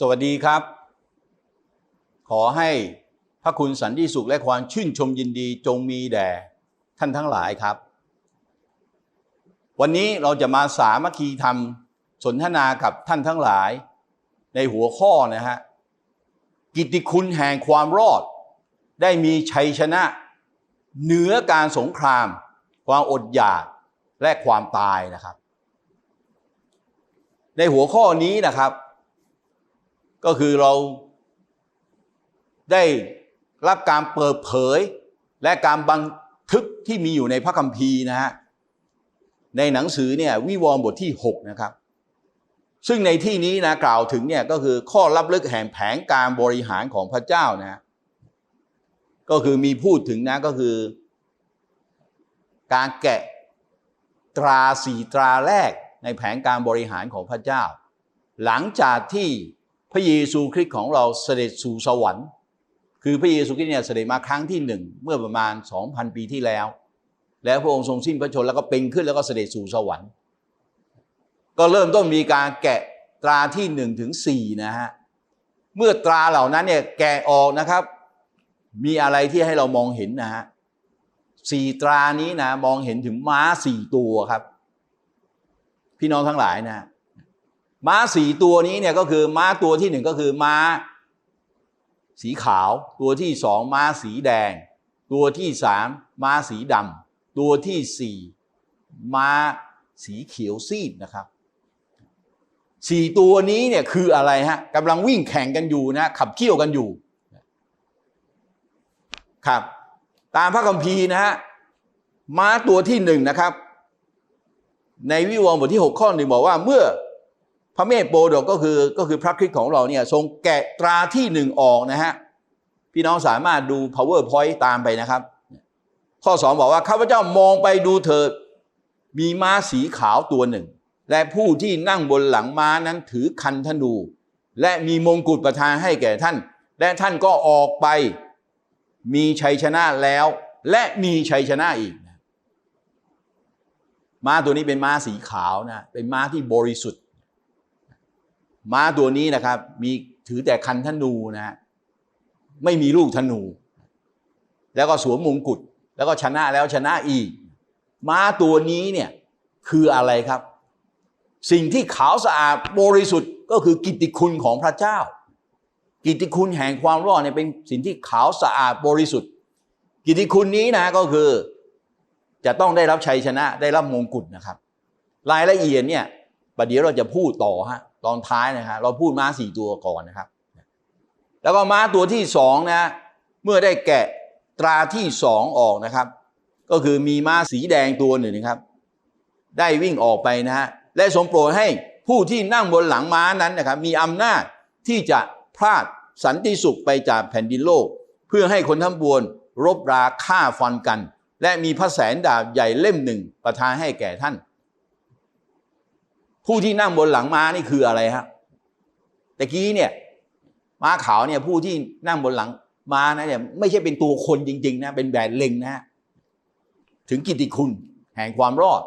สวัสดีครับ ขอให้พระคุณสันติสุขและความชื่นชมยินดีจงมีแด่ท่านทั้งหลายครับ วันนี้เราจะมาสามัคคีธรรมสนทนากับท่านทั้งหลาย ในหัวข้อนะฮะกิตติคุณแห่งความรอด ได้มีชัยชนะ เหนือการสงคราม ความอดอยากและความตายนะครับ ในหัวข้อนี้นะครับ ก็คือเราได้รับการเปิดเผย และการบันทึกที่มีอยู่ในพระคัมภีร์นะฮะในหนังสือเนี่ยวิวรณ์บทที่ 6 นะครับ ซึ่งในที่นี้นะกล่าวถึงเนี่ยก็คือข้อลับลึกแห่งแผนการบริหารของพระเจ้านะฮะก็คือมีพูดถึงนะก็คือ การแกะตราสีตราแรกในแผนการบริหารของพระเจ้า หลังจากที่ ระเยซูคริสต์ของเราเสด็จสู่สวรรค์ คือพระเยซูคริสต์เนี่ยเสด็จมาครั้งที่หนึ่งเมื่อประมาณ 2,000 ปีที่แล้ว แล้วพระองค์ทรงสิ้นพระชนแล้วก็เป็นขึ้นแล้วก็เสด็จสู่สวรรค์ ก็เริ่มต้นมีการแกะตราที่หนึ่งถึงสี่นะฮะเมื่อตราเหล่านั้นเนี่ยแกะออกนะครับ มีอะไรที่ให้เรามองเห็นนะฮะสี่ตรานี้นะมองเห็นถึงม้าสี่ตัวครับ พี่น้องทั้งหลายนะ ม้าสี่ตัวนี้เนี่ยก็คือม้าตัวที่หนึ่งก็คือม้า สีขาว ตัวที่สองม้าสีแดง ตัวที่สามม้าสีดำตัวที่สี่ม้าสีเขียวซีดนะครับสี่ตัวนี้เนี่ยคืออะไรฮะกำลังวิ่งแข่งกันอยู่นะขับเคี่ยวกันอยู่ครับ ตามพระคัมภีร์นะฮะม้าตัวที่หนึ่งนะครับ ในวิวรณ์บทที่ 6 ข้อหนึ่งบอกว่าเมื่อ พระเมธโปดกก็คือก็คือพระคริสต์ของเราเนี่ยทรงแกะตราที่หนึ่งออกนะฮะพี่น้องสามารถดู powerpoint ตามไปนะครับ ข้อสองบอกว่าข้าพเจ้ามองไปดูเถิดมีม้าสีขาวตัวหนึ่ง และผู้ที่นั่งบนหลังม้านั้นถือคันธนู และมีมงกุฎประทานให้แก่ท่าน และท่านก็ออกไปมีชัยชนะแล้ว และมีชัยชนะอีกม้าตัวนี้เป็นม้าสีขาวนะเป็นม้าที่บริสุทธิ ม้าตัวนี้นะครับ มีถือแต่คันธนูนะฮะไม่มีลูกธนู แล้วก็สวมมงกุฎแล้วก็ชนะแล้วชนะอีก ม้าตัวนี้เนี่ยคืออะไรครับ สิ่งที่ขาวสะอาดบริสุทธิ์ก็คือกิตติคุณของพระเจ้า กิตติคุณแห่งความรอดเนี่ยเป็นสิ่งที่ขาวสะอาดบริสุทธิ์ กิตติคุณนี้นะก็คือจะต้องได้รับชัยชนะได้รับมงกุฎนะครับ รายละเอียดเนี่ย ประเดี๋ยวเราจะพูดต่อฮะตอนท้ายนะฮะเราพูดม้าสี่ตัวก่อนนะครับ แล้วก็ม้าตัวที่สองนะเมื่อได้แกะตราที่สองออกนะครับ ก็คือมีม้าสีแดงตัวหนึ่งนะครับ ได้วิ่งออกไปนะฮะและทรงโปรดให้ผู้ที่นั่งบนหลังม้านั้นนะครับ มีอำนาจที่จะพลาดสันติสุขไปจากแผ่นดินโลก เพื่อให้คนทั้งปวงรบราฆ่าฟันกัน และมีพระแสนดาบใหญ่เล่มหนึ่งประทานให้แก่ท่าน ผู้ที่นั่งบนหลังม้านี่คืออะไรฮะตะกี้เนี่ย ม้าขาวเนี่ย ผู้ที่นั่งบนหลังม้านะเนี่ยไม่ใช่เป็นตัวคนจริง ๆ นะ เป็นแบบเล็งนะฮะถึงกิตติคุณแห่งความรอด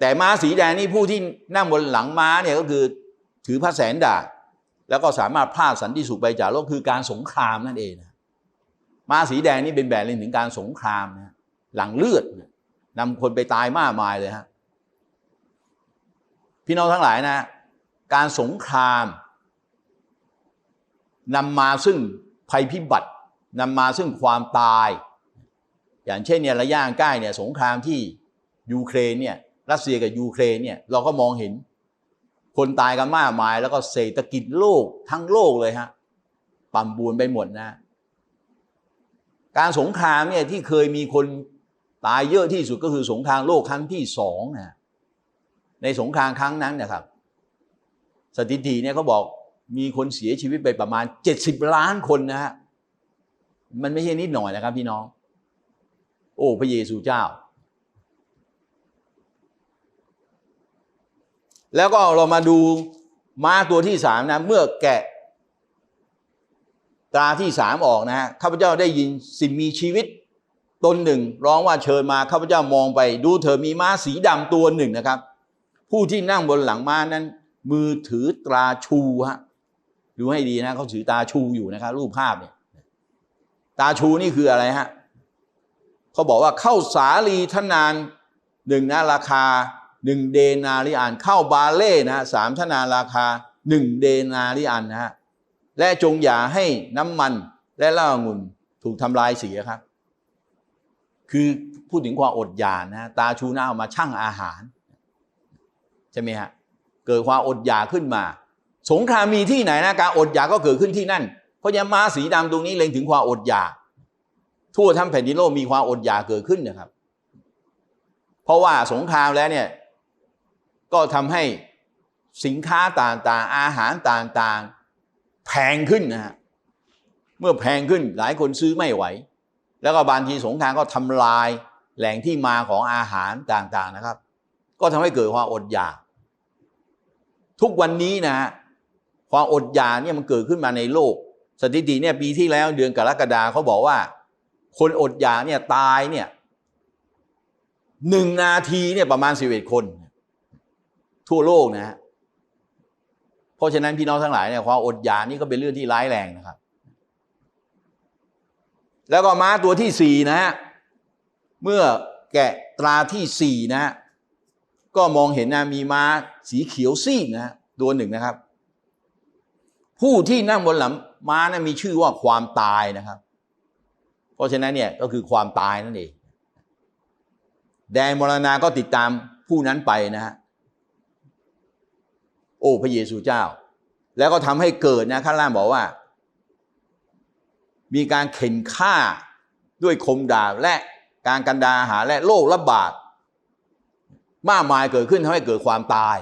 แต่ม้าสีแดงนี่ผู้ที่นั่งบนหลังม้าเนี่ยก็คือถือพระแสนดาบแล้วก็สามารถพลาดสันติสุขไปจากโลกคือการสงครามนั่นเองนะม้าสีแดงนี่เป็นแบบเล็งถึงการสงครามนะหลังเลือดนำคนไปตายมากมายเลยฮะ พี่น้องทั้งหลายนะ การสงครามนำมาซึ่งภัยพิบัตินำมาซึ่งความตาย อย่างเช่นเนี่ยระยะใกล้เนี่ยสงครามที่ยูเครนเนี่ยรัสเซียกับยูเครนเนี่ยเราก็มองเห็น คนตายกันมากมาย แล้วก็เศรษฐกิจโลกทั้งโลกเลยฮะปั่มบวนไปหมดนะ การสงครามเนี่ยที่เคยมีคนตายเยอะที่สุดก็คือสงครามโลกครั้งที่สองนะ ในสงครามครั้งนั้นนะครับ สถิติเนี่ยเขาบอกมีคนเสียชีวิตไปประมาณ 70 ล้านคนนะฮะมันไม่ใช่นิดหน่อยนะครับพี่น้อง โอ้พระเยซูเจ้า แล้วก็เรามาดูม้าตัวที่สามนะ เมื่อแกะตาที่สามออกนะฮะข้าพเจ้าได้ยินสิ่งมีชีวิตตนหนึ่ง ร้องว่าเชิญมาข้าพเจ้ามองไป ดูเธอมีม้าสีดำตัวหนึ่งนะครับ ผู้ที่นั่งบนหลังม้านั้น มือถือตราชูฮะดูให้ดีนะเขาถือตาชูอยู่นะครับรูปภาพเนี่ยตาชูนี่คืออะไรฮะเขาบอกว่าเข้าสาลีทนานหนึ่งนะราคาหนึ่งเดนาริอันเข้าบาเล่นะสามทนานราคาหนึ่งเดนาริอันนะฮะและจงอย่าให้น้ำมันและเหล้าองุ่นถูกทำลายเสียครับ คือพูดถึงความอดอยากนะ ตาชูน้าเอามาชั่งอาหาร ใช่ไหมฮะเกิดความอดอยากขึ้นมา สงครามมีที่ไหนนะการอดอยากก็เกิดขึ้นที่นั่น เพราะยาม้าสีดำตรงนี้เล็งถึงความอดอยาก ทั่วทั้งแผ่นดินโลกมีความอดอยากเกิดขึ้นนะครับ เพราะว่าสงครามแล้วเนี่ยก็ทำให้สินค้าต่างๆ อาหารต่างๆ แพงขึ้นนะฮะเมื่อแพงขึ้นหลายคนซื้อไม่ไหว แล้วก็บางทีสงครามก็ทำลายแหล่งที่มาของอาหารต่างๆนะครับ ก็ทำให้เกิดความอดอยาก ทุกวันนี้นะฮะความอดอยากเนี่ยมันเกิดขึ้นมาในโลก สถิติเนี่ยปีที่แล้วเดือนกรกฎาเขาบอกว่า คนอดอยากเนี่ยตายเนี่ยหนึ่งนาทีเนี่ยประมาณสิบเอ็ดคน ทั่วโลกนะฮะเพราะฉะนั้นพี่น้องทั้งหลายเนี่ยความอดอยากนี่ก็เป็นเรื่องที่ร้ายแรงนะครับ แล้วก็ม้าตัวที่สี่นะฮะเมื่อแกะตราที่สี่นะฮะ ก็มองเห็นนะมีม้าสีเขียวซีดนะฮะตัวหนึ่งนะครับ ผู้ที่นั่งบนหลังม้านะมีชื่อว่าความตายนะครับ เพราะฉะนั้นเนี่ยก็คือความตายนั่นเองแดนมรณาก็ติดตามผู้นั้นไปนะฮะโอ้พระเยซูเจ้า แล้วก็ทำให้เกิดนะข้างล่างบอกว่า มีการเข็นฆ่าด้วยคมดาบและการกันดาหาและโรคระบาด มากมายเกิดขึ้นทำให้เกิดความตาย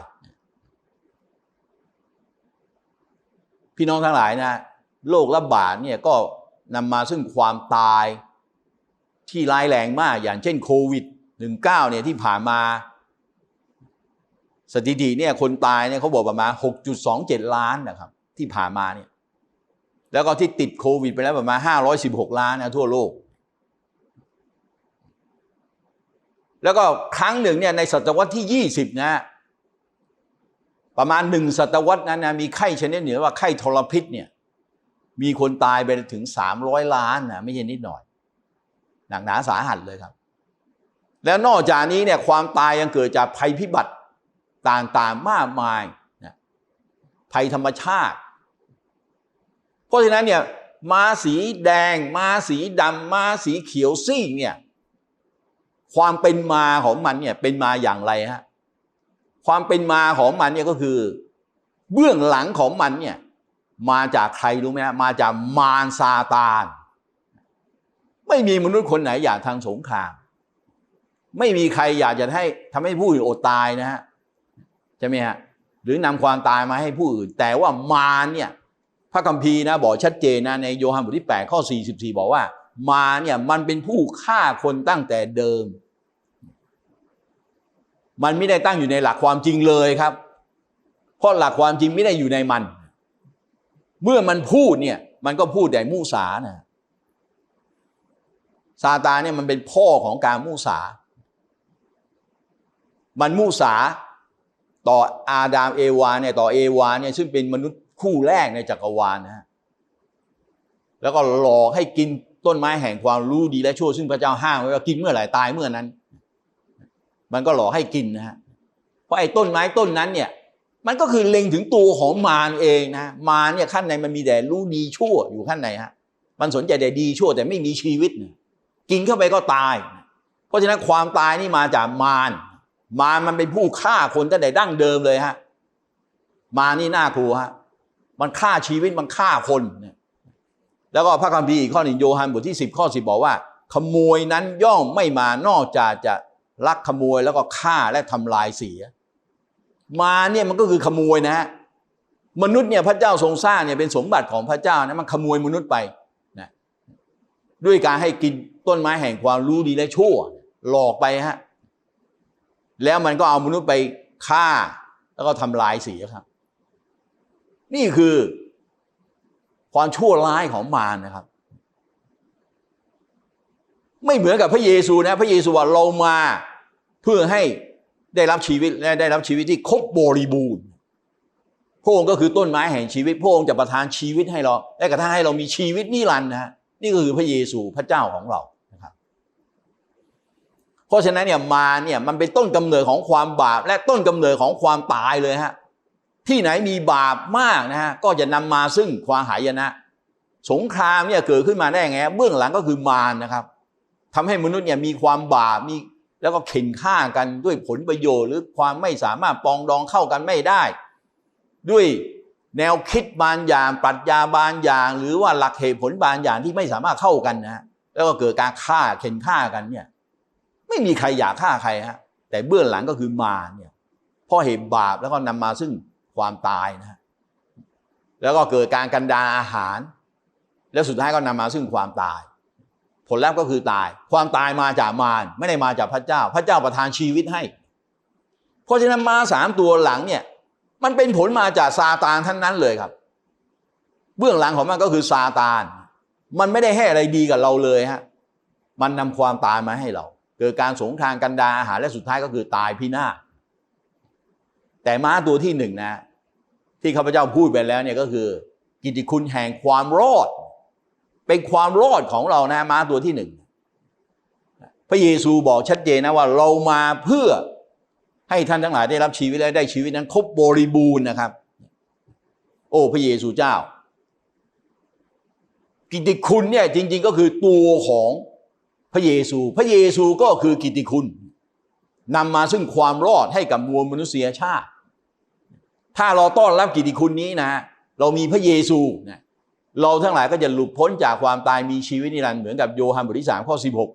พี่น้องทั้งหลายนะโรคระบาดเนี่ยก็นำมาซึ่งความตายที่ร้ายแรงมากอย่างเช่นโควิด 19 เนี่ยที่ผ่านมา สถิติเนี่ยคนตายเนี่ยเขาบอกประมาณ 6.27 ล้านนะครับ ที่ผ่านมาเนี่ยแล้วก็ที่ติดโควิดไปแล้วประมาณ 516 ล้านนะทั่วโลก แล้วก็ครั้งหนึ่งเนี่ยในศตวรรษที่ 20 นะ ประมาณหนึ่งศตวรรษนั้นนะมีไข้ชนิดหนึ่งว่าไข้ทรพิษเนี่ยมีคนตายไปถึง 300 ล้านนะไม่ใช่นิดหน่อย หนักหนาสาหัสเลยครับ แล้วนอกจากนี้เนี่ยความตายยังเกิดจากภัยพิบัติต่างๆมากมายนะภัยธรรมชาติ เพราะฉะนั้นเนี่ยม้าสีแดงม้าสีดำม้าสีเขียวซีกเนี่ย ความเป็นมาของมันเนี่ยเป็นมาอย่างไรฮะความเป็นมาของมันเนี่ยก็คือ เบื้องหลังของมันเนี่ยมาจากใครรู้ไหมฮะมาจากมารซาตาน ไม่มีมนุษย์คนไหนอยากทางสงคราม ไม่มีใครอยากจะให้ทำให้ผู้อื่นอดตายนะฮะใช่ไหมฮะหรือนำความตายมาให้ผู้อื่น แต่ว่ามารเนี่ยพระคัมภีร์นะบอกชัดเจนนะในโยฮันบทที่ 8 ข้อ 44 บอกว่า มาเนี่ยมันเป็นผู้ฆ่าคนตั้งแต่เดิม มันไม่ได้ตั้งอยู่ในหลักความจริงเลยครับ เพราะหลักความจริงไม่ได้อยู่ในมัน เมื่อมันพูดเนี่ยมันก็พูดแต่มูสานะซาตานเนี่ยมันเป็นพ่อของการมูสา มันมูสาต่ออาดามเอวาเนี่ยต่อเอวาเนี่ยซึ่งเป็นมนุษย์คู่แรกในจักรวาลนะฮะแล้วก็หลอกให้กินต้นไม้แห่งความรู้ดีและชั่วซึ่งพระเจ้าห้ามไว้ว่ากินเมื่อไหร่ตายเมื่อนั้น มันก็หลอกให้กินนะฮะเพราะไอ้ต้นไม้ต้นนั้นเนี่ยมันก็คือเล็งถึงตัวของมารเองนะมารเนี่ยขั้นในมันมีแต่รู้ดีชั่วอยู่ขั้นในฮะมันสนใจแต่ดีชั่วแต่ไม่มีชีวิตนะกินเข้าไปก็ตาย เพราะฉะนั้นความตายนี่มาจากมารมารมันเป็นผู้ฆ่าคนตั้งแต่ดั้งเดิมเลยฮะมานี่น่ากลัวฮะมันฆ่าชีวิตมันฆ่าคนเนี่ยแล้วก็พระคัมภีร์อีกข้อหนึ่งโยฮันบทที่ 10 ข้อ 10 บอกว่า ขโมยนั้นย่อมไม่มานอกจากจะ ลักขโมยแล้วก็ฆ่าและทำลายเสีย มาเนี่ยมันก็คือขโมยนะฮะมนุษย์เนี่ยพระเจ้าทรงสร้างเนี่ยเป็นสมบัติของพระเจ้านะมันขโมยมนุษย์ไปนะด้วยการให้กินต้นไม้แห่งความรู้ดีและชั่ว หลอกไปฮะแล้วมันก็เอามนุษย์ไปฆ่า แล้วก็ทำลายเสียครับ นี่คือความชั่วร้ายของมารนะครับ ไม่เหมือนกับพระเยซูนะ พระเยซูว่าเรามาเพื่อให้ได้รับชีวิตและได้รับชีวิตที่ครบบริบูรณ์พระองค์ก็คือต้นไม้แห่งชีวิต พระองค์จะประทานชีวิตให้เราและกระทั่งให้เรามีชีวิตนิรันดร์นะนี่ก็คือพระเยซูพระเจ้าของเรานะครับเพราะฉะนั้นเนี่ยมาเนี่ยมันเป็นต้นกำเนิดของความบาป และต้นกำเนิดของความตายเลยฮะที่ไหนมีบาปมากนะฮะก็จะนำมาซึ่งความหายนะ สงครามเนี่ยเกิดขึ้นมาได้ไงเบื้องหลังก็คือมารนะครับ ทำให้มนุษย์เนี่ยมีความบาปมีแล้วก็เข็นฆ่ากันด้วยผลประโยชน์หรือความไม่สามารถปองดองเข้ากันไม่ได้ ด้วยแนวคิดบางอย่างปรัชญาบางอย่าง หรือว่าหลักเหตุผลบางอย่างที่ไม่สามารถเข้ากันนะแล้วก็เกิดการฆ่าเข็นฆ่ากันเนี่ยไม่มีใครอยากฆ่าใครฮะแต่เบื้องหลังก็คือมาเนี่ยเพราะเหตุบาปแล้วก็นำมาซึ่งความตายนะฮะแล้วก็เกิดการกันดารอาหาร แล้วสุดท้ายก็นำมาซึ่งความตาย ผลลัพธ์ก็คือตาย ความตายมาจากมารไม่ได้มาจากพระเจ้า พระเจ้าประทานชีวิตให้ เพราะฉะนั้นมาสามตัวหลังเนี่ย มันเป็นผลมาจากซาตานทั้งนั้นเลยครับ เบื้องหลังของมันก็คือซาตาน มันไม่ได้ให้อะไรดีกับเราเลยฮะมันนำความตายมาให้เรา เกิดการสงครามกันดาอาหารและสุดท้ายก็คือตายพินาศแต่ม้าตัวที่หนึ่งนะ ที่ข้าพเจ้าพูดไปแล้วเนี่ยก็คือ กิติคุณแห่งความรอด เป็นความรอดของเรานะม้าตัวที่หนึ่งพระเยซูบอกชัดเจนนะว่าเรามาเพื่อให้ท่านทั้งหลายได้รับชีวิตและได้ชีวิตนั้นครบบริบูรณ์นะครับ โอ้พระเยซูเจ้ากิตติคุณเนี่ยจริง ๆ ก็คือตัวของพระเยซู พระเยซูก็คือกิตติคุณนำมาซึ่งความรอดให้กับมวลมนุษยชาติ ถ้าเราต้อนรับกิตติคุณนี้นะ เรามีพระเยซูนะ เราทั้งหลายก็จะหลุดพ้นจากความตายมีชีวิตนิรันดร์เหมือนกับโยฮันบทที่สามข้อสิบหก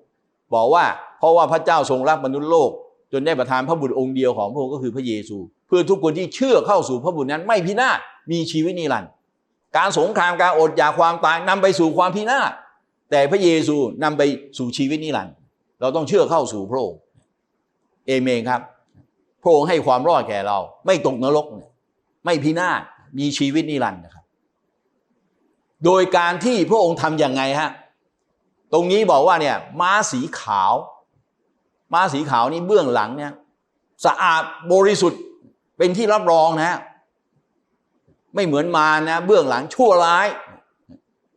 บอกว่าเพราะว่าพระเจ้าทรงรักมนุษย์โลก จนได้ประทานพระบุตรองค์เดียวของพระองค์ก็คือพระเยซู เพื่อทุกคนที่เชื่อเข้าสู่พระบุตรนั้นไม่พินาศมีชีวิตนิรันดร์การสงครามการอดอยากความตายนำไปสู่ความพินาศแต่พระเยซูนำไปสู่ชีวิตนิรันดร์เราต้องเชื่อเข้าสู่พระองค์เอเมนครับ พระองค์ให้ความรอดแก่เรา ไม่ตกนรก ไม่พินาศมีชีวิตนิรันดร์นะครับ โดยการที่พระองค์ทำอย่างไงฮะตรงนี้บอกว่าเนี่ยม้าสีขาว ม้าสีขาวนี่เบื้องหลังเนี่ยสะอาดบริสุทธิ์เป็นที่รับรองนะฮะไม่เหมือนมานะเบื้องหลังชั่วร้าย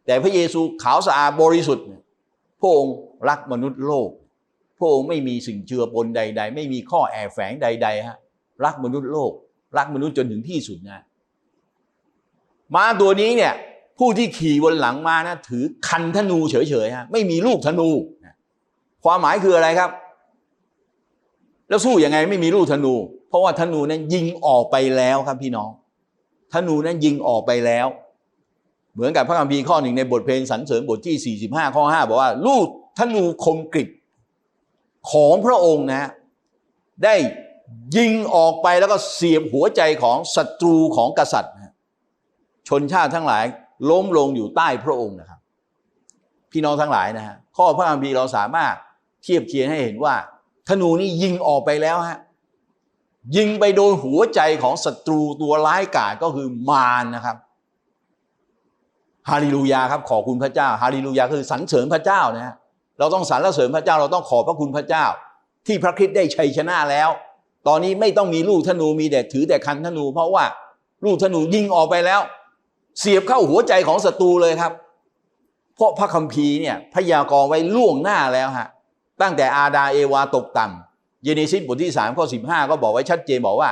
แต่พระเยซูขาวสะอาดบริสุทธิ์พระองค์รักมนุษย์โลก พระองค์ไม่มีสิ่งเจือปนใด ๆ ไม่มีข้อแอบแฝงใดๆฮะรักมนุษย์โลก รักมนุษย์จนถึงที่สุดนะม้าตัวนี้เนี่ย ผู้ที่ขี่บนหลังมานะถือคันธนูเฉยๆฮะไม่มีลูกธนู ความหมายคืออะไรครับ แล้วสู้ยังไงไม่มีลูกธนู เพราะว่าธนูนั้นยิงออกไปแล้วครับพี่น้อง ธนูนั้นยิงออกไปแล้ว เหมือนกับพระคัมภีร์ข้อหนึ่งในบทเพลงสรรเสริญบทที่ 45 ข้อ 5 บอกว่า ลูกธนูคมกริบของพระองค์นะ ได้ยิงออกไปแล้วก็เสียบหัวใจของศัตรูของกษัตริย์ ชนชาติทั้งหลาย ล้มลงอยู่ใต้พระองค์นะครับ พี่น้องทั้งหลายนะฮะข้อพระคัมภีร์เราสามารถเทียบเคียงให้เห็นว่า ธนูนี่ยิงออกไปแล้วฮะยิงไปโดนหัวใจของศัตรูตัวร้ายกาจก็คือมารนะครับฮาเลลูยาครับขอบคุณพระเจ้าฮาเลลูยาคือสรรเสริญพระเจ้านะฮะเราต้องสรรเสริญพระเจ้าเราต้องขอบพระคุณพระเจ้า ที่พระคริสต์ได้ชัยชนะแล้ว ตอนนี้ไม่ต้องมีลูกธนูมีแต่ถือแต่คันธนู เพราะว่าลูกธนูยิงออกไปแล้ว เสียบเข้าหัวใจของศัตรูเลยครับ เพราะพระคัมภีร์เนี่ยพยากรณ์ไว้ล่วงหน้าแล้วฮะตั้งแต่อาดาเอวาตกต่ำเยเนซิสบทที่3ข้อ15 ก็บอกไว้ชัดเจนบอกว่า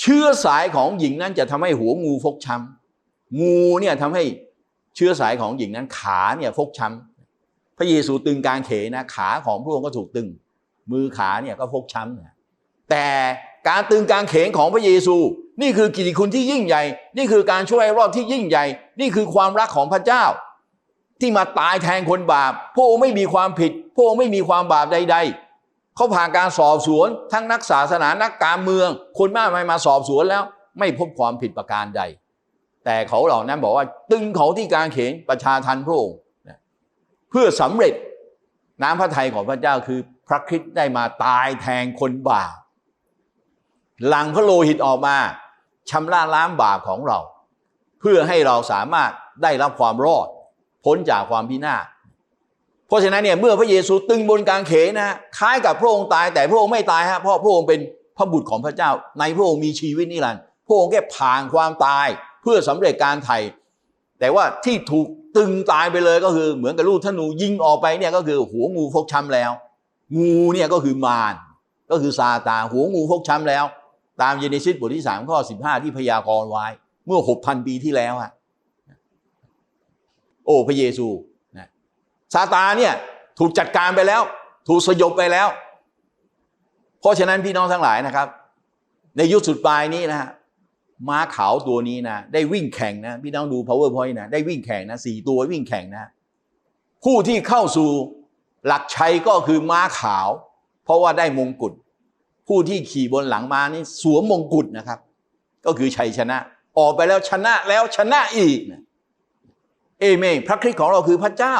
เชื้อสายของหญิงนั้นจะทำให้หัวงูฟกช้ำงูเนี่ยทำให้เชื้อสายของหญิงนั้นขาเนี่ยฟกช้ำพระเยซูตึงกางเขนนะขาของพระองค์ก็ถูกตึง มือขาเนี่ยก็ฟกช้ำนะ แต่การตึงกางเขนของพระเยซู นี่คือกิจคุณที่ยิ่งใหญ่ นี่คือการช่วยรอดที่ยิ่งใหญ่ นี่คือความรักของพระเจ้า ที่มาตายแทนคนบาป พระองค์ไม่มีความผิด พระองค์ไม่มีความบาปใด ๆ เขาผ่านการสอบสวน ทั้งนักศาสนานักการเมือง คนมากมายมาสอบสวนแล้ว ไม่พบความผิดประการใด แต่เขาเหล่านั้นบอกว่า ตึงเขาที่การเขนประชาทันพระองค์เพื่อสำเร็จน้ำพระทัยของพระเจ้าคือพระคริสต์ได้มาตายแทนคนบาป หลังพระโลหิตออกมาชำระล้างบาปของเรา เพื่อให้เราสามารถได้รับความรอด พ้นจากความพินาศเพราะฉะนั้นเนี่ยเมื่อพระเยซูตึงบนกางเขนนะคล้ายกับพระองค์ตายแต่พระองค์ไม่ตายฮะเพราะพระองค์เป็นพระบุตรของพระเจ้า ในพระองค์มีชีวิตนิรันดร์พระองค์แค่ผ่านความตายเพื่อสำเร็จการไถ่แต่ว่าที่ถูกตึงตายไปเลยก็คือเหมือนกับลูกธนูยิงออกไปเนี่ยก็คือหัวงูฟกช้ำแล้ว งูเนี่ยก็คือมารก็คือซาตานหัวงูฟกช้ำแล้ว ตามเยเนซิสบทที่สามข้อสิบห้าที่พยากรณ์ไว้ เมื่อหกพันปีที่แล้วอะโอ้พระเยซูนะซาตานเนี่ยถูกจัดการไปแล้ว ถูกสยบไปแล้ว เพราะฉะนั้นพี่น้องทั้งหลายนะครับ ในยุคสุดปลายนี้นะฮะม้าขาวตัวนี้นะได้วิ่งแข่งนะพี่น้องดู powerpoint นะได้วิ่งแข่งนะสี่ตัววิ่งแข่งนะ ผู้ที่เข้าสู่หลักชัยก็คือม้าขาว เพราะว่าได้มงกุฎ ผู้ที่ขี่บนหลังม้านี่สวมมงกุฎนะครับ ก็คือชัยชนะ ออกไปแล้วชนะแล้วชนะอีกเอเมนพระคริสต์ของเราคือพระเจ้า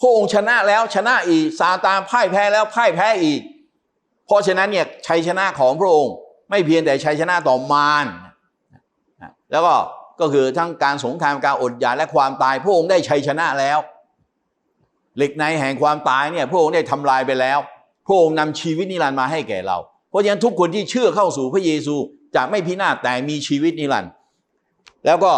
พระองค์ชนะแล้วชนะอีกซาตานพ่ายแพ้แล้วพ่ายแพ้อีก เพราะฉะนั้นเนี่ยชัยชนะของพระองค์ ไม่เพียงแต่ชัยชนะต่อมารแล้วก็ก็คือทั้งการสงครามการอดอยากและความตาย พระองค์ได้ชัยชนะแล้ว เหล็กในแห่งความตายเนี่ยพระองค์ได้ทำลายไปแล้ว พระองค์นำชีวิตนิรันดร์มาให้แก่เรา เพราะฉะนั้นทุกคนที่เชื่อเข้าสู่พระเยซูจะไม่พินาศแต่มีชีวิตนิรันดร์แล้วก็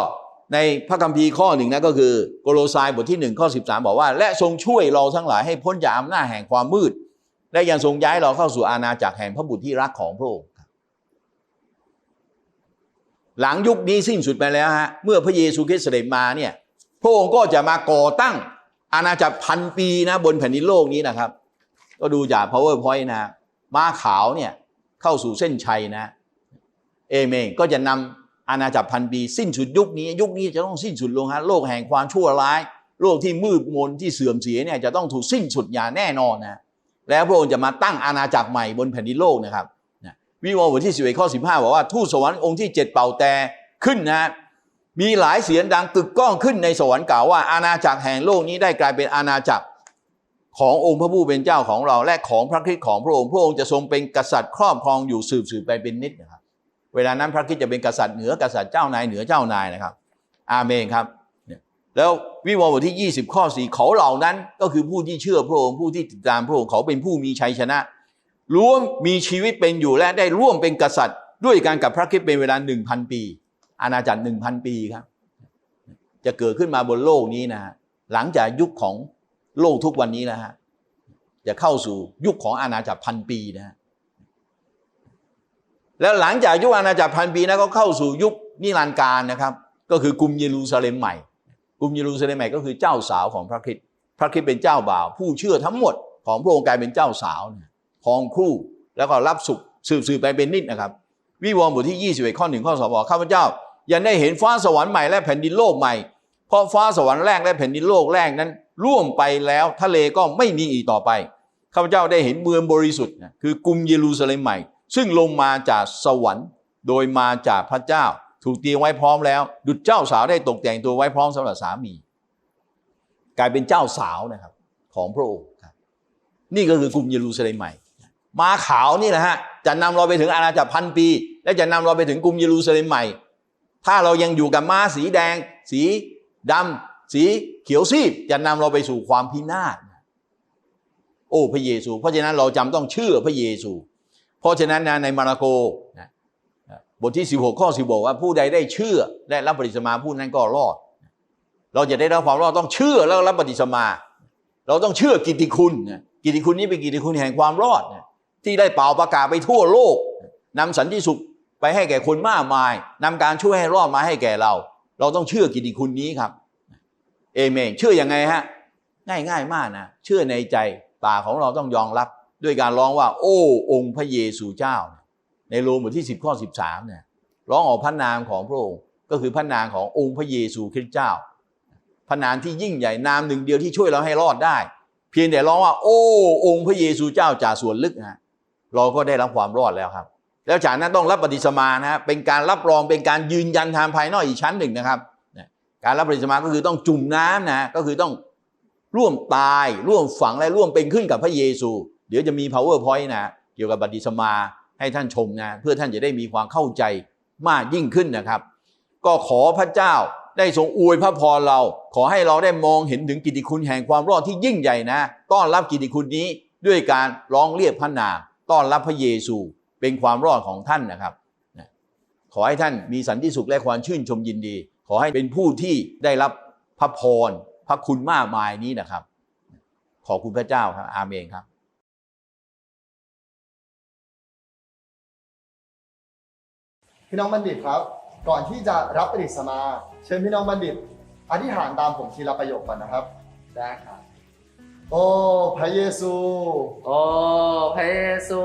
ในพระคัมภีร์ข้อหนึ่งนะก็คือโกโลซายบทที่1ข้อ13 บอกว่า และทรงช่วยเราทั้งหลายให้พ้นจากอำนาจแห่งความมืด และยังทรงย้ายเราเข้าสู่อาณาจักรแห่งพระบุตรที่รักของพระองค์หลังยุคนี้สิ้นสุดไปแล้วฮะเมื่อพระเยซูคริสต์เสด็จมาเนี่ยพระองค์ก็จะมาก่อตั้งอาณาจักรพันปีนะบนแผ่นดินโลกนี้นะครับ ก็ดูจาก powerpoint นะ ม้าขาวเนี่ยเข้าสู่เส้นชัยนะ เอเมนก็จะนำอาณาจักรพันปี สิ้นสุดยุคนี้ ยุคนี้จะต้องสิ้นสุดลงฮะโลกแห่งความชั่วร้าย โลกที่มืดมนที่เสื่อมเสียเนี่ยจะต้องถูกสิ้นสุดอย่างแน่นอนนะแล้วพระองค์จะมาตั้งอาณาจักรใหม่บนแผ่นดินโลกนะครับนะวิวรณ์บทที่11ข้อ15บห้าบอกว่าทูตสวรรค์องค์ที่เจ็ดเป่าแต่ขึ้นนะมีหลายเสียงดังกึกก้องขึ้นในสวรรค์กล่าวว่าอาณาจักรแห่งโลกนี้ได้กลายเป็นอาณาจักร ขององค์พระผู้เป็นเจ้าของเรา และของพระคริสต์ของพระองค์พระองค์จะทรงเป็นกษัตริย์ครอบครองอยู่สืบสืบไปเป็นนิจนะครับเวลานั้นพระคริสต์จะเป็นกษัตริย์เหนือกษัตริย์เจ้านายเหนือเจ้านายนะครับ อาเมนครับเนี่ยแล้ววิวรณ์บทที่ 20 ข้อ4เขาเหล่านั้นก็คือผู้ที่เชื่อพระองค์ผู้ที่ติดตามพระองค์เขาเป็นผู้มีชัยชนะร่วมมีชีวิตเป็นอยู่และได้ร่วมเป็นกษัตริย์ ด้วยการกับพระคริสต์เป็นเวลา 1,000 ปี อาณาจักร 1,000 ปีครับ จะเกิดขึ้นมาบนโลกนี้นะฮะหลังจากยุคของ โลกทุกวันนี้นะฮะจะเข้าสู่ยุคของอาณาจักรพันปีนะฮะแล้วหลังจากยุคอาณาจักรพันปีนะก็เข้าสู่ยุคนิรันดร์การนะครับ ก็คือกรุงเยรูซาเล็มใหม่กรุงเยรูซาเล็มใหม่ก็คือเจ้าสาวของพระคริสต์พระคริสต์เป็นเจ้าบ่าว ผู้เชื่อทั้งหมดของพระองค์กลายเป็นเจ้าสาวครองคู่แล้วก็รับสุขสืบสืบไปเป็นนิดนะครับ วิวรณ์บทที่ 21 ข้อหนึ่งข้อสองบอกข้าพเจ้ายังได้เห็นฟ้าสวรรค์ใหม่และแผ่นดินโลกใหม่ ราะฟ้าสวรรค์แรกและแผ่นดินโลกแรกนั้นล่วงไปแล้วทะเลก็ไม่มีอีกต่อไปข้าพเจ้าได้เห็นเมืองบริสุทธิ์คือกรุงเยรูซาเล็มใหม่ ซึ่งลงมาจากสวรรค์โดยมาจากพระเจ้า ถูกเตรียมไว้พร้อมแล้ว ดุจเจ้าสาวได้ตกแต่งตัวไว้พร้อมสำหรับสามี กลายเป็นเจ้าสาวนะครับ ของพระองค์นี่ก็คือกรุงเยรูซาเล็มใหม่มาขาวนี่แหละฮะจะนำเราไปถึงอาณาจักรพันปี และจะนำเราไปถึงกรุงเยรูซาเล็มใหม่ ถ้าเรายังอยู่กับม้าสีแดง สี ดำสีเขียวซีดจะนำเราไปสู่ความพินาศโอ้พระเยซู เพราะฉะนั้นเราจำต้องเชื่อพระเยซู เพราะฉะนั้นนะในมาระโกนะบทที่ 16 ข้อ 10 บอกว่าผู้ใดได้เชื่อและรับปฏิสมาผู้นั้นก็รอด เราจะได้รับความรอดต้องเชื่อแล้วรับปฏิสมา เราต้องเชื่อกิตติคุณนะกิตติคุณนี้เป็นกิตติคุณแห่งความรอดนะที่ได้เป่าประกาศไปทั่วโลกนำสันติสุขไปให้แก่คนมากมายนำการช่วยให้รอดมาให้แก่เรา เราต้องเชื่อกิตติคุณนี้ครับ เอเมนเชื่ออยังไงฮะ ง่ายง่ายมากนะเชื่อในใจปากของเราต้องยอมรับ ด้วยการร้องว่า โอ้ องค์พระเยซูเจ้า ในโรมบทที่ 10 ข้อ 13เนี่ยร้องออกพระนามของพระองค์ก็คือพระนามขององค์พระเยซูคริสต์เจ้าพระนามที่ยิ่งใหญ่นามหนึ่งเดียวที่ช่วยเราให้รอดได้ เพียงแต่ร้องว่า โอ้ องค์พระเยซูเจ้าจากส่วนลึกนะเราก็ได้รับความรอดแล้วครับ แล้วจากนั้นต้องรับปฏิสมานะเป็นการรับรองเป็นการยืนยันทางภายนอกอีกชั้นหนึ่งนะครับ การรับปฏิสมาก็คือต้องจุ่มน้ำนะก็คือต้องร่วมตายร่วมฝังและร่วมเป็นขึ้นกับพระเยซู เดี๋ยวจะมี power point นะเกี่ยวกับปฏิสมาให้ท่านชมนะเพื่อท่านจะได้มีความเข้าใจมากยิ่งขึ้นนะครับ ก็ขอพระเจ้าได้ทรงอวยพระพรเรา ขอให้เราได้มองเห็นถึงกิตติคุณแห่งความรอดที่ยิ่งใหญ่นะ ต้อนรับกิตติคุณนี้ด้วยการร้องเรียกพระนามต้อนรับพระเยซู เป็นความรอดของท่านนะครับขอให้ท่านมีสันติสุขและความชื่นชมยินดี ขอให้เป็นผู้ที่ได้รับพระพรพระคุณมากมายนี้นะครับ ขอบคุณพระเจ้าครับ อาเมนครับพี่น้องบัณฑิตครับ ก่อนที่จะรับปฏิสมา เชิญพี่น้องบัณฑิต อธิษฐานตามผมทีละประโยคก่อนนะครับ ได้ครับ โอ้พระเยซู โอ้พระเยซู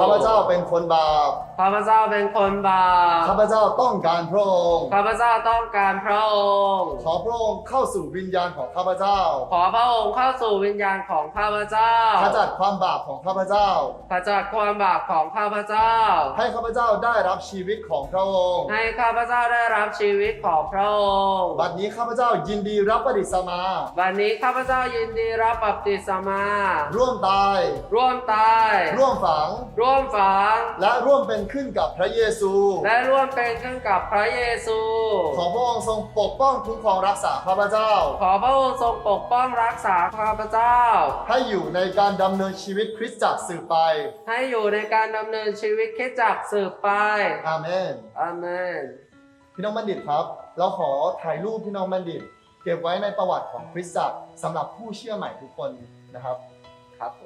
ข้าพเจ้าเป็นคนบาป ข้าพเจ้าเป็นคนบาปข้าพเจ้าต้องการพระองค์ ข้าพเจ้าต้องการพระองค์ ขอพระองค์เข้าสู่วิญญาณของข้าพเจ้า ขอพระองค์เข้าสู่วิญญาณของข้าพเจ้า ขจัดความบาปของข้าพเจ้า ขจัดความบาปของข้าพเจ้า ให้ข้าพเจ้าได้รับชีวิตของพระองค์ ให้ข้าพเจ้าได้รับชีวิตของพระองค์ บัดนี้ข้าพเจ้ายินดีรับปฏิสมาวันนี้ข้าพเจ้ายินดีรับบัพติศมา ร่วมตาย ร่วมตาย ร่วมฝัง ร่วมฝัง และร่วมเป็นขึ้นกับพระเยซู และร่วมเป็นขึ้นกับพระเยซู ขอพระองค์ทรงปกป้องคุ้มครองรักษาข้าพเจ้า ขอพระองค์ทรงปกป้องรักษาข้าพเจ้า ให้อยู่ในการดำเนินชีวิตคริสตจักรสืบไป ให้อยู่ในการดำเนินชีวิตคริดจักรสืบไป อาเมน อาเมน พี่น้องบัณฑิตครับ เราขอถ่ายรูปพี่น้องบัณฑิต เก็บไว้ในประวัติของคริสตจักรสำหรับผู้เชื่อใหม่ทุกคนนะครับ ครับผม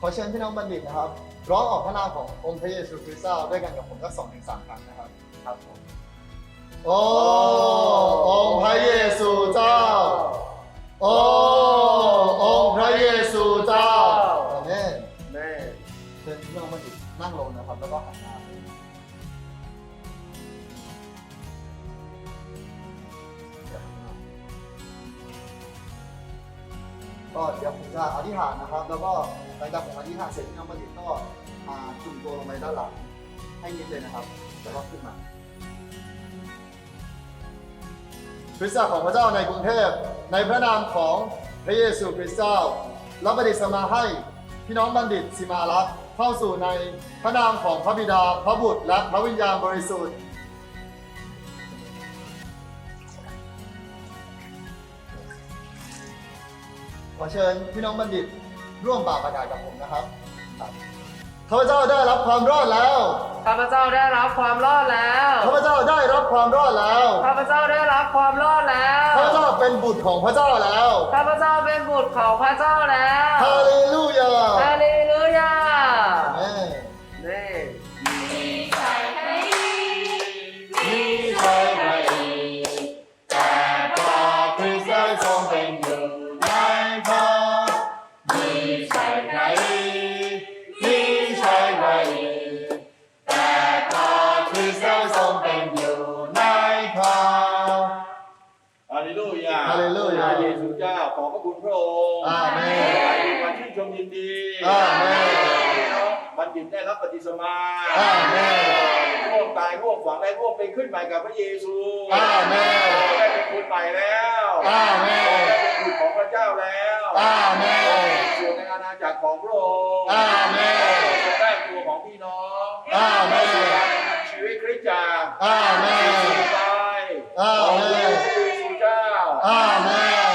ขอเชิญพี่น้องบัณฑิตนะครับร้องออกพระนามขององค์พระเยซูคริสต์เจ้าด้วยกันกับผมสักสองถึงสามครั้งนะครับครับผมโอ้องค์พระเยซูเจ้าโอ้องค์พระเยซูเจ้าอาเมนแม่เชิญพี่น้องบัณฑิตนั่งลงนะครับแล้วก็หันหน้าไปก็เดี๋ยวผมจะอธิษฐานนะครับ แล้วก็ หลังจากผมอธิษฐานเสร็จพี่น้องบัณฑิตก็อ่าจุ่มตัวลงไปด้านหลังให้นิดเลยนะครับแล้วก็ขึ้นมาคริสตจักรของพระเจ้าในกรุงเทพในพระนามของพระเยซูคริสต์เจ้ารับประดิษฐ์มาให้พี่น้องบัณฑิตสิมาลักษ์เข้าสู่ในพระนามของพระบิดาพระบุตรและพระวิญญาณบริสุทธิ์ขอเชิญพี่น้องบัณฑิต ร่วมบาปประกาศกับผมนะครับครับข้าพเจ้าได้รับความรอดแล้ว ข้าพเจ้าได้รับความรอดแล้ว ข้าพเจ้าได้รับความรอดแล้ว ข้าพเจ้าได้รับความรอดแล้ว ข้าพเจ้าเป็นบุตรของพระเจ้าแล้ว ข้าพเจ้าเป็นบุตรของพระเจ้าแล้ว ฮาเลลูยา ฮาเล ลลูยาฮาเลลูยาพระเยซูเจ้าขอบพระคุณพระองค์อาเมนขอให้มีความชื่นชมยินดีอาเมนบัณฑิตได้รับปฏิสมาอาเมนร่วมตายร่วมฝังและร่วมเป็นขึ้นใหม่กับพระเยซูอาเมนได้เป็นคนใหม่แล้วอาเมนได้เป็นบุตรของพระเจ้าแล้วอาเมนส่วนในอาณาจักรของพระองค์อาเมนส่วนได้ตัวของพี่น้องอาเมนส่วนการดำเนินชีวิตคริสตจักรอาเมนสู่ไปอาของเมพระน Amém.